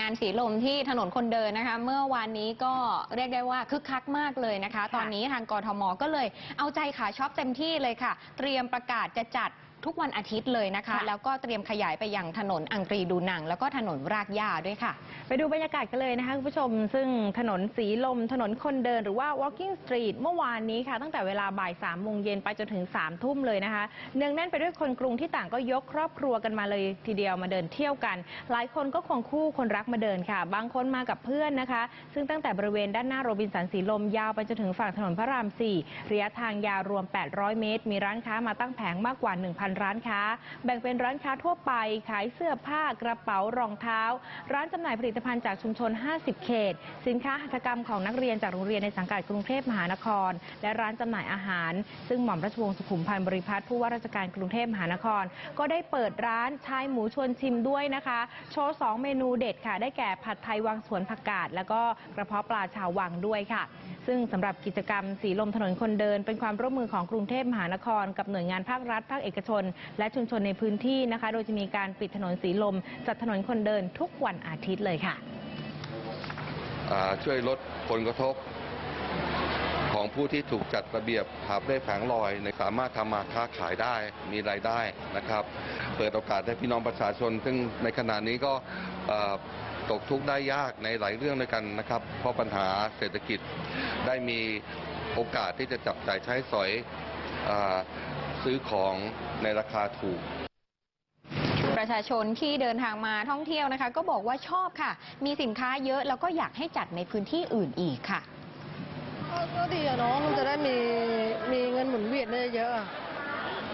งานสีลมที่ถนนคนเดินนะคะ เมื่อวานนี้ก็เรียกได้ว่าคึกคักมากเลยนะคะ ตอนนี้ทางกรทมก็เลยเอาใจขาช็อปเต็มที่เลยค่ะ เตรียมประกาศจะจัด ทุกวันอาทิตย์เลยนะคะค่ะแล้วก็เตรียมขยายไปยังถนนอังกรีดูหนัง แล้วก็ถนนรากหญ้าด้วยค่ะ ไปดูบรรยากาศกันเลยนะคะคุณผู้ชม ซึ่งถนนสีลม ถนนคนเดินหรือว่า walking street เมื่อวานนี้ค่ะ ตั้งแต่เวลาบ่าย3ามโมงเย็นไปจนถึง3ามทุ่มเลยนะคะเนืองแน่นไปด้วยคนกรุงที่ต่างก็ยกครอบครัวกันมาเลยทีเดียวมาเดินเที่ยวกัน หลายคนก็ควงคู่คนรักมาเดินค่ะ บางคนมากับเพื่อนนะคะ ซึ่งตั้งแต่บริเวณด้านหน้าโรบินสันสีลมยาวไปจนถึงฝั่งถนนพระราม4ระยะทางยาวรวม 800 เมตร มีร้านค้ามาตั้งแผงมากกว่า 1,000ร้านค้า แบ่งเป็นร้านค้าทั่วไป ขายเสื้อผ้ากระเป๋ารองเท้า ร้านจำหน่ายผลิตภัณฑ์จากชุมชน 50 เขต สินค้าหัตถกรรมของนักเรียนจากโรงเรียนในสังกัดกรุงเทพมหานคร และร้านจำหน่ายอาหาร ซึ่งหม่อมราชวงศ์สุขุมพันธ์บริพัตรผู้ว่าราชการกรุงเทพมหานคร ก็ได้เปิดร้านชายหมูชวนชิมด้วยนะคะ โชว์ 2 เมนูเด็ดค่ะ ได้แก่ผัดไทยวังสวนผักกาดแล้วก็กระเพาะปลาชาววังด้วยค่ะ ซึ่งสำหรับกิจกรรมสีลมถนนคนเดิน เป็นความร่วมมือของกรุงเทพมหานคร กับหน่วยงานภาครัฐ ภาคเอกชน และชุมชนในพื้นที่นะคะ โดยจะมีการปิดถนนสีลมจัดถนนคนเดินทุกวันอาทิตย์เลยค่ะช่วยลดผลกระทบของผู้ที่ถูกจัดระเบียบหาบเร่แผงลอยในสามารถทำมาค้าขายได้มีรายได้นะครับ เปิดโอกาสให้พี่น้องประชาชน ซึ่งในขณะนี้ก็ตกทุกข์ได้ยากในหลายเรื่องด้วยกันนะครับ เพราะปัญหาเศรษฐกิจ ได้มีโอกาสที่จะจับจ่ายใช้สอยอาซื้อของในราคาถูกประชาชนที่เดินทางมาท่องเที่ยวนะคะ ก็บอกว่าชอบค่ะ มีสินค้าเยอะแล้วก็อยากให้จัดในพื้นที่อื่นอีกค่ะ ก็ก็ดีอะเนาะมันจะได้มีมีเงินหมุนเวียนได้เยอะอะ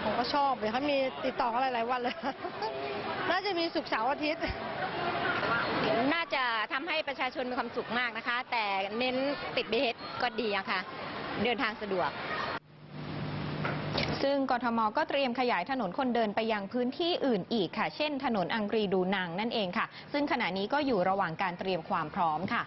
ผมก็ชอบอยากให้มีติดต่อกันหลายๆวันเลย น่าจะมีสุกร์เสาร์อาทิตย์น่าจะทำให้ ประชาชนมีความสุขมากนะคะ แต่เน้นติดเบสก็ดีอะค่ะ เดินทางสะดวกซึ่งกทมก็เตรียมขยายถนนคนเดินไปยังพื้นที่อื่นอีกค่ะ เช่น ถนนอังกรีดูนังนั่นเองค่ะ ซึ่งขณะนี้ก็อยู่ระหว่างการเตรียมความพร้อมค่ะ